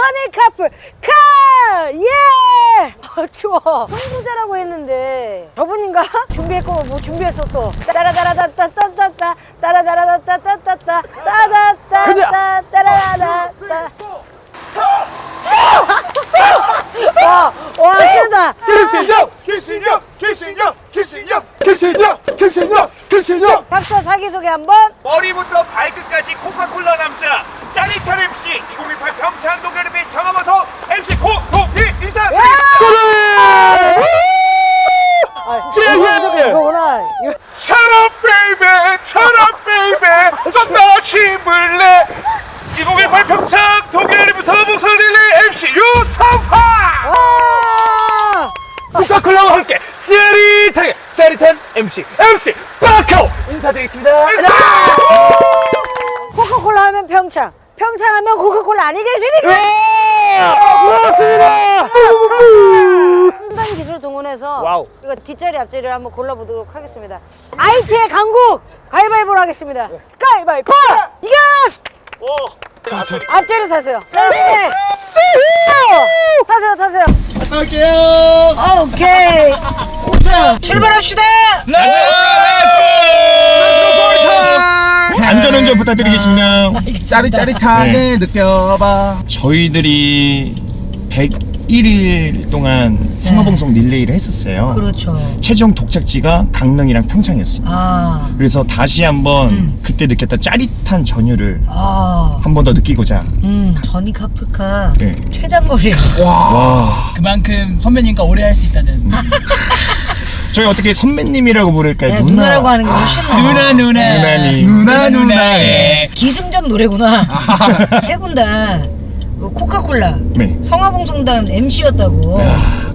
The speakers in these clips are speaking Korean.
저니 카풀 카! 예! 아, 추워. 선구자라고 했는데 저분인가? 준비했고 뭐 준비했어 또. 따라다라다따따따따 따라다라다따따따따 따다따따 따라다따 와, 와, 세다. 기신영! 기신영! 기신영! 기신영! 기신영! 기신영! 기신영! 각자 자기소개 한번. 머리부터 발끝까지 코카콜라 남자 짜릿한 MC 2018 평창 동계올림픽 상암어서 MC 고동희 인사드리겠습니다 아, 예, 예. 이거구나. 이거. Shut up baby Shut up baby 좀더 힘을 내 2018 평창 동계올림픽 상암봉설 릴레이 MC 유성화 와! 코카콜라와 함께 짜릿하게 짜릿한 MC MC 바코 인사드리겠습니다. 코카콜라 하면 평창. 평창 하면 코카콜라 아니겠습니까? 네! 고맙습니다. 첨단 기술 동원해서 와우. 이거 뒷자리 앞자리를 한번 골라보도록 하겠습니다. IT의 강국 가위바위보로 하겠습니다. 가위바위보! 이겼! 앞자리 타세요. 자, 네. 타세요, 타세요. 갈게요. 오케이. 자, 출발합시다. 안전운전 부탁드리겠습니다. 짜릿짜릿하게 느껴봐. 저희들이 101일 동안 상어봉송 릴레이를 했었어요. 그렇죠. 최종 독착지가 강릉이랑 평창이었습니다. 아, 그래서 다시 한번 그때 느꼈던 짜릿한 전율을 아, 한 번 더 느끼고자. 음, 전이 카프카 네. 최장거리. 와. 그만큼 선배님과 오래 할 수 있다는 저희 어떻게 선배님이라고 부를까요? 네, 누나라고 하는 게 훨씬 나아. 누나 누나 누나님. 누나 누나. 예. 기승전 노래구나. 세 분 다 그 코카콜라 네. 성화봉송단 MC였다고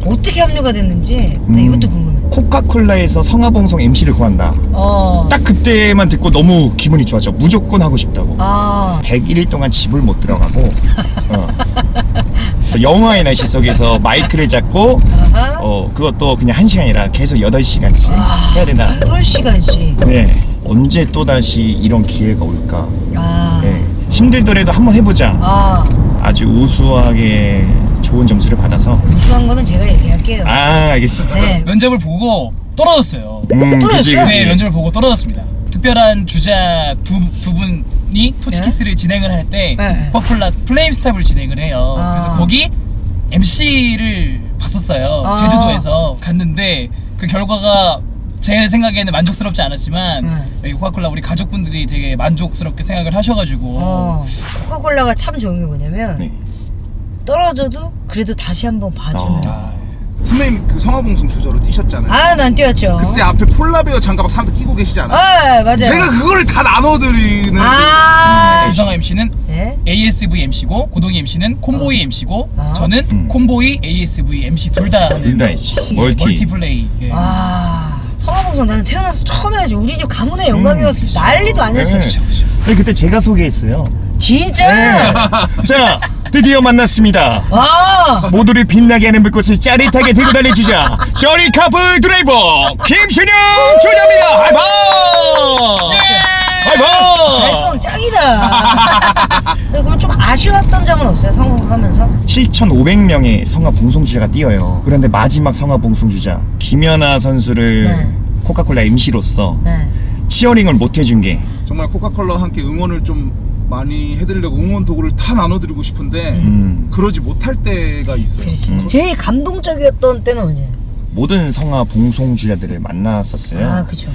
어떻게 합류가 됐는지 나 음. 이것도 궁금해. 코카콜라에서 성화봉송 MC를 구한다. 어. 딱 그때만 듣고 너무 기분이 좋았죠. 무조건 하고 싶다고. 아. 101일 동안 집을 못 들어가고 어. 영화의 날씨 속에서 마이크를 잡고 아하. 어 그것도 그냥 한 시간이라 계속 8시간씩 해야 된다 8시간씩. 네 언제 또다시 이런 기회가 올까 아. 네. 힘들더라도 한번 해보자 아. 아주 우수하게 좋은 점수를 받아서 우수한 거는 제가 얘기할게요. 아 알겠습니다 네. 면접을 보고 떨어졌어요. 음 그랬어요? 그치 네 면접을 보고 떨어졌습니다. 특별한 주자 두, 두 분이 토치키스를 진행을 할 때 네. 퍼플라 플레임스탑을 진행을 해요. 아. 그래서 거기 MC를 봤었어요. 아. 제주도에서 갔는데 그 결과가 제 생각에는 만족스럽지 않았지만 네. 여기 코카콜라 우리 가족분들이 되게 만족스럽게 생각을 하셔가지고 어. 코카콜라가 참 좋은 게 뭐냐면 네. 떨어져도 그래도 다시 한번 봐주는. 아. 선배님 그 성화봉송 주저로 뛰셨잖아요. 아, 난 뛰었죠. 그때 앞에 폴라베어 장갑 사람들 끼고 계시지 않아요? 아, 맞아요. 제가 그거를 다 나눠드리는 아. 유성아 MC는 네. ASV MC고 고동희 MC는 콤보이 MC고 아. 저는 음. 콤보이 ASV MC 둘 다 하는 둘다 있지 멀티 멀티플레이 예. 아. 성화봉송 나는 태어나서 처음 해야지. 우리 집 가문의 영광이었어. 음, 난리도 아니었어. 네. 저희 그때 제가 소개했어요 진짜? 네. 자 드디어 만났습니다 와. 모두를 빛나게 하는 불꽃을 짜릿하게 들고 달려주자 저리 카풀 드라이버 김신영 조자입니다 하이파 하이파 발성 짱이다. 아쉬웠던 점은 없어요? 성공하면서? 7,500명의 성화 봉송주자가 뛰어요 그런데 마지막 성화 봉송주자 김연아 선수를 네. 코카콜라 MC로서 네. 치어링을 못 해준 게 정말 코카콜라와 함께 응원을 좀 많이 해드리려고 응원 도구를 다 나눠드리고 싶은데 음, 그러지 못할 때가 있어요. 그렇지. 제일 감동적이었던 때는 언제? 모든 성화 봉송주자들을 만났었어요 아, 그죠.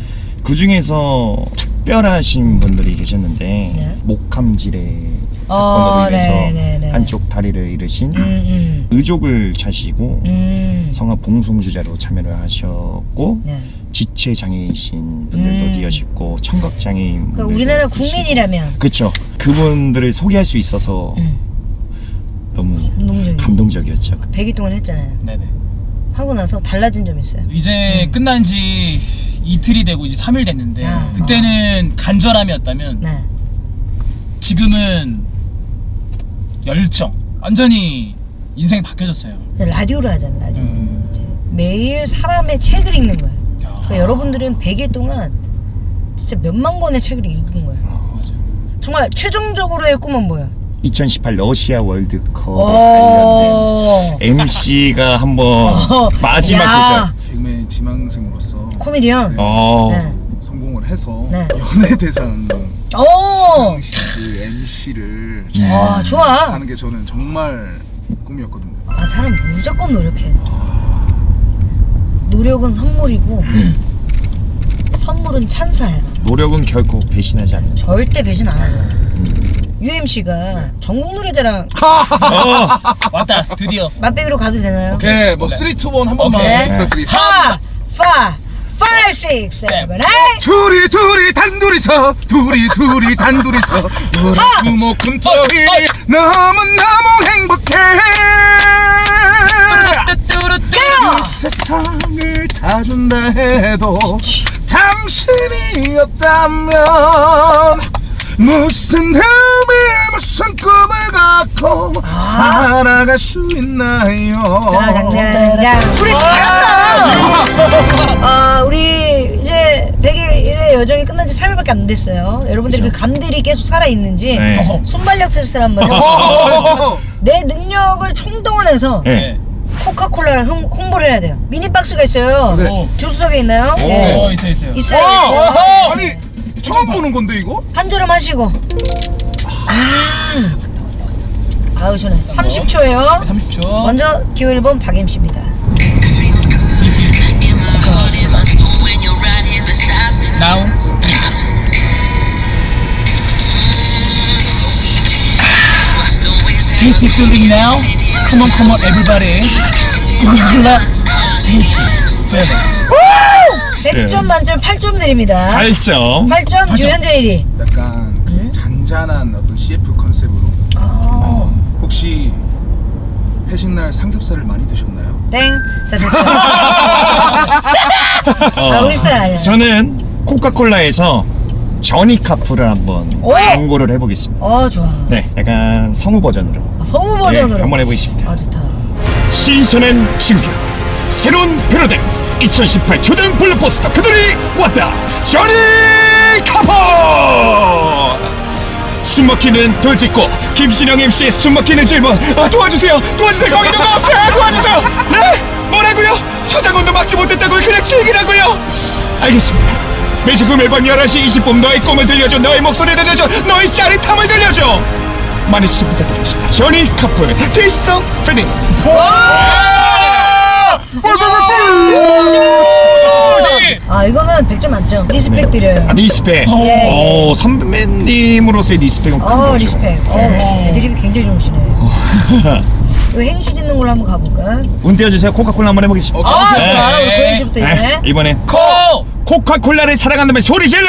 그 중에서 특별하신 분들이 계셨는데 네. 목함질의 어, 사건으로 인해서 네, 네, 네. 한쪽 다리를 잃으신 음, 음. 의족을 차시고 음. 성화 봉송주자로 참여를 하셨고 네. 지체 장애이신 분들도 음. 뛰어셨고 청각 장애인 그러니까 우리나라 국민이라면 그렇죠 그분들을 소개할 수 있어서 음. 너무 감동적이야. 감동적이었죠 100일 동안 했잖아요. 네네. 하고 나서 달라진 점 있어요. 이제 끝난 지 이틀이 되고 이제 3일 됐는데 아. 그때는 간절함이었다면 네. 지금은 열정 완전히 인생이 바뀌어졌어요 라디오를 하잖아요, 라디오. 음. 매일 사람의 책을 읽는 거예요. 야. 그러니까 여러분들은 100일 동안 진짜 몇만 권의 책을 읽은 거예요. 맞아. 정말 최종적으로의 꿈은 뭐야? 2018 러시아 월드컵 오. 관련된 MC가 한번 마지막 야. 도전. 개그맨 지망생으로서 코미디언. 어. 네. 성공을 해서 네. 연예대상 오. 당시 그 MC를 와 좋아. 하는 게 저는 정말 꿈이었거든요. 아 사람 무조건 노력해. 노력은 선물이고 선물은 찬사야. 노력은 결코 배신하지 않는다. 절대 배신 안 하고. UMC가 전국 노래자랑 어. 왔다 드디어 맛배기로 가도 되나요? 오케이, 뭐 3, 2, 1 한 번만 오케이. 부탁드리겠습니다. 4, 5, 5, 6, 7, 8. 둘이 둘이 단둘이서 둘이 둘이 단둘이서. 월수목금토일 어, 어. 너무 너무 행복해. 뚜뚜루뚜 이 세상을 다 준다 해도 당신이 없다면 무슨 의미 무슨 꿈을 갖고 살아갈 수 있나요 당장당장 우리 잘한다. 아 우리 이제 100일의 여정이 끝난 지 3일밖에 안 됐어요. 여러분들이 그 감들이 계속 살아 있는지 네. 순발력 테스트를 한번 해볼게요. 어, 내 능력을 총동원해서 네. 코카콜라를 홍, 홍보를 해야 돼요. 미니 박스가 있어요. 네. 주스석에 있나요? 오 네. 있어 있어요 있어요. 어, 아니 처음 보는 건데 이거? 한 졸음 하시고. 아. 아우 전에 30초예요. 30초 먼저 기호 1번 박임씨입니다. three Tasty feeling now Come on come on everybody Coca-Cola Tasty feeling 100점 만 점 8점 드립니다. 8점. 8점 주현재 1위. 약간 그 잔잔한 어떤 CF 컨셉으로 혹시 회식날 삼겹살을 많이 드셨나요? 땡. 자, 됐어요. 아, 우리 스타일 아니야. 저는 코카콜라에서 저니 카프를 한번 오! 광고를 해보겠습니다. 어, 좋아. 네, 약간 성우 버전으로. 아, 성우 네, 버전으로. 한번 해보겠습니다. 아, 좋다. 신선한 신규 새로운 패러다임 2018 초등 블록버스터 그들이 왔다. 저니 카퍼 숨막히는 돌직구 김신영 MC의 숨막히는 질문. 아, 도와주세요. 도와주세요. 거기 누가 없어요? 도와주세요. 네 뭐라고요? 서장훈도 막지 못했다고요 그냥 즐기라고요? 알겠습니다. 매주 밤 11시 20분 너의 꿈을 들려줘. 너의 목소리 들려줘. 너의 짜릿함을 들려줘. 많은 시청 부탁드리겠습니다. 저니 카풀 테이스터 프리딩 아, 이거는 100점 만점. 리스펙 드려요. 아, 리스펙. 예. 오, 선배님으로서의 리스펙은 큰 어, 거죠. 리스펙. 어, 애드립이 굉장히 좋으시네. 이거 행시 짓는 걸로 한번 가볼까? 운 띄워주세요. 코카콜라 한번 해보겠습니다. 아, 네. 좋아. 우리 고현 씨부터 이제. 네, 이번엔 코 코카콜라를 사랑한다면 소리 질러!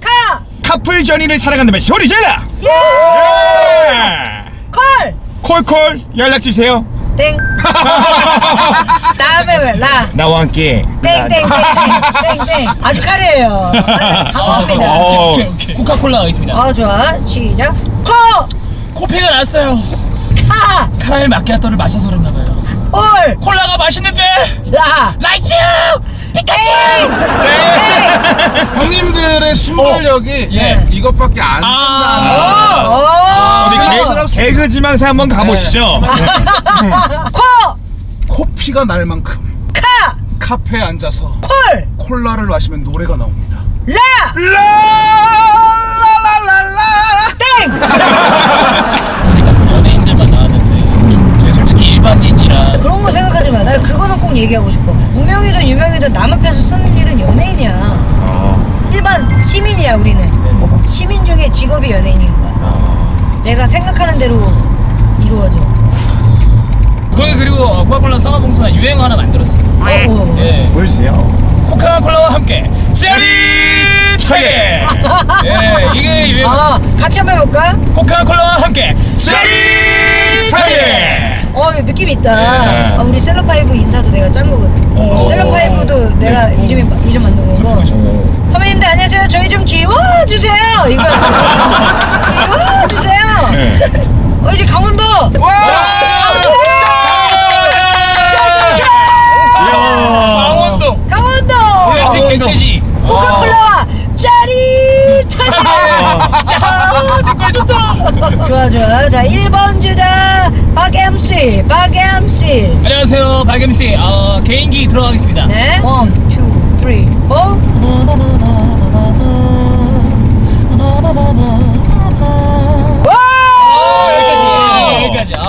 카! 카풀 전이를 사랑한다면 소리 질러! 예! 예! 콜! 콜콜 연락 주세요. 땡. 다음에 왜? 라. 나와 함께. 땡땡땡땡땡땡. 아주 카레예요. 감사합니다. 어, 오케이, 오케이. 코카콜라 가겠습니다 아, 좋아. 시작. 코! 코피가 났어요 하! 카라멜 마키아토를 마셔서 그런가 봐요 올! 콜라가 맛있는데 라! 라이츠 피카츄 형님들의 순발력이 예. 이것밖에 안아 오! 우리 개, 개그 지망사 한번 가보시죠. 코! 코피가 날 만큼 카! 카페에 앉아서 콜! 콜라를 마시면 노래가 나옵니다. 라! 라라라라라 땡! 그러니까 연예인들만 나왔는데 저 솔직히 일반인이라 그런 거 생각하지 마. 나 그거는 꼭 얘기하고 싶어. 무명이든 유명이든 남 앞에서 쓰는 일은 연예인이야. 어, 일반 시민이야, 우리는. 시민 중에 직업이 연예인인 거야. 내가 생각하는 대로 이루어져. 거기 그리고 어, 코카콜라 성화봉사나 유행어 하나 만들었어요 어, 어. 예 보여주세요. 코카콜라와 함께 짜릿하게 예 이게 유행 아, 같이 한번 해볼까? 코카콜라와 함께 짜릿하게! 어, 이거 느낌 있다. 네. 아, 우리 셀럽파이브 인사도 내가 짠 거거든. 오. 셀럽파이브도 내가 이름이, 이름 만든 거고. 선배님들 안녕하세요. 저희 좀 기워주세요. 이거였어. 기워주세요. 네. 어, 이제 강원도. 이야. 강원도 강원도. 야, 개체지 코카콜라와 짜릿하게. 좋아 좋아. 자 1번 주자 박MC 박MC 안녕하세요 박MC 어, 개인기 들어가겠습니다. 네. 1, 2, 3, 4 어, 여기까지 여기까지. 아.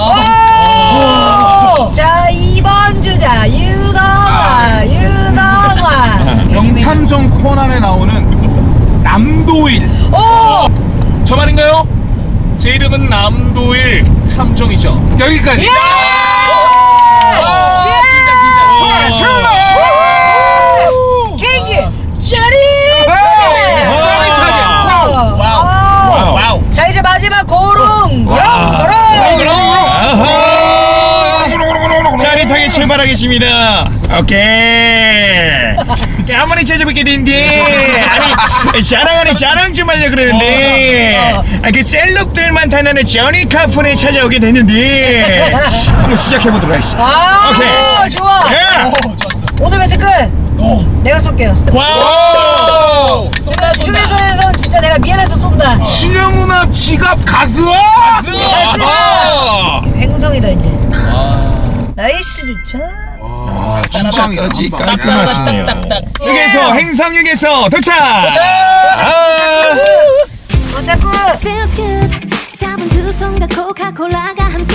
자 2번 주자 유성화 유 성화. 명탐정 코난에 나오는 남도일. 오! 저 말인가요? 제 이름은 남도일 탐정이죠. 여기까지. 예! 케이크! 짜리 와우 와우 와우 자 이제 마지막 고릉 고릉 고릉 아하! 짜릿하게 출발하겠습니다. 오케이. 아무리 찾아뵙게 된데 아니 자랑 안에 자랑 좀 하려 그러는데 아, 그 셀럽들만 타는 저니 카폰에 찾아오게 됐는데 한번 시작해 보도록 하겠습니다. 아 오케이. 좋아 예. 오 좋았어 오늘 멘트 끝 내가 쏠게요 와우 쏜다 쏜다 휴게소에서 진짜 내가 미안해서 쏜다 신영 누나 지갑 가스 아하! 행성이다 이제 와. 나이스 주차 아 주차까지 한 방. 깔끔하시네요. 딱딱딱 휴게소 행성 휴게소 도착. 아. 도착구 feels good 잡은 두 손과 코카콜라가 함께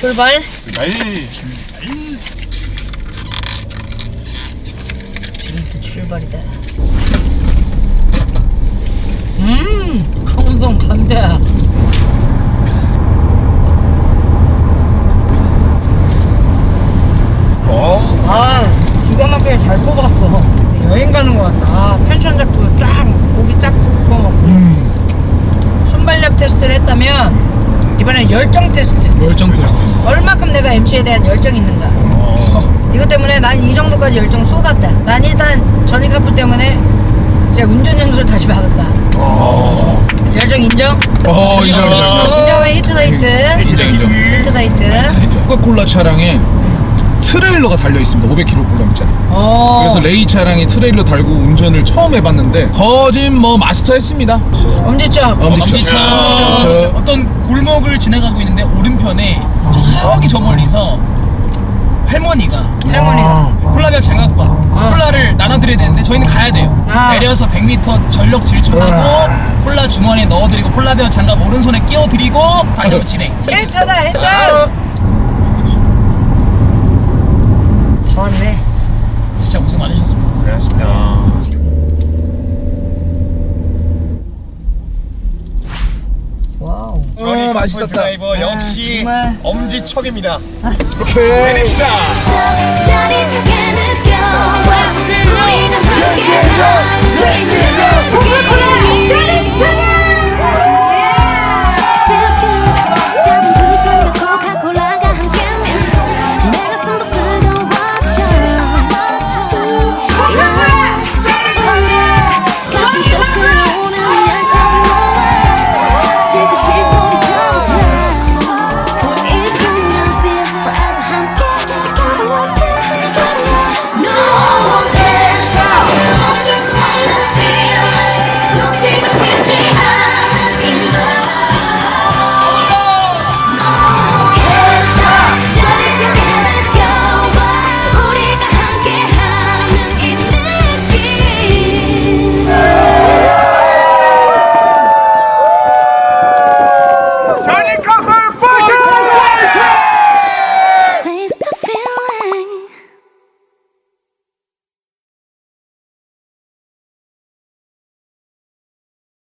출발. 지금부터 출발이다. 음 강원동 간다. 어. 아 기가 막히게 잘 뽑았어. 여행 가는 것 같다. 아 펜션 잡고 쫙 고기 쫙 굽고. 먹고 순발력 테스트를 했다면 이번엔 열정 테스트. 열정 테스트. 얼마큼 내가 MC에 대한 열정이 있는가. 이것 때문에 난 이 정도까지 열정 쏟았다. 난 일단 전이 카프 때문에 제 운전 연수를 다시 받았다. 열정 인정? 어 이거 인정의 히트다 히트. 인정 인정. 히트다 히트. 코카콜라 차량에 트레일러가 달려 있습니다. 500kg짜리. 어. 그래서 레이 차량에 트레일러 달고 운전을 처음 해봤는데 거진 뭐 마스터했습니다. 엄지척. 엄지척. 엄지척. 어떤 골목을 지나가고 있는데 오른편에 저기 저 멀리서 할머니가 할머니가. 콜라병 장갑과 콜라를 나눠드려야 되는데 저희는 가야 돼요. 아. 내려서 100m 전력 질주하고 콜라 주머니에 넣어드리고 콜라병 장갑 오른손에 끼워드리고 다시 한번 진행. 히트 더 왔네 진짜 고생 많으셨습니다 와우 어 맛있었다. 드라이버 역시 정말. 엄지척입니다. 오케이 내립시다. 짜릿하게 느껴 우리가 함께한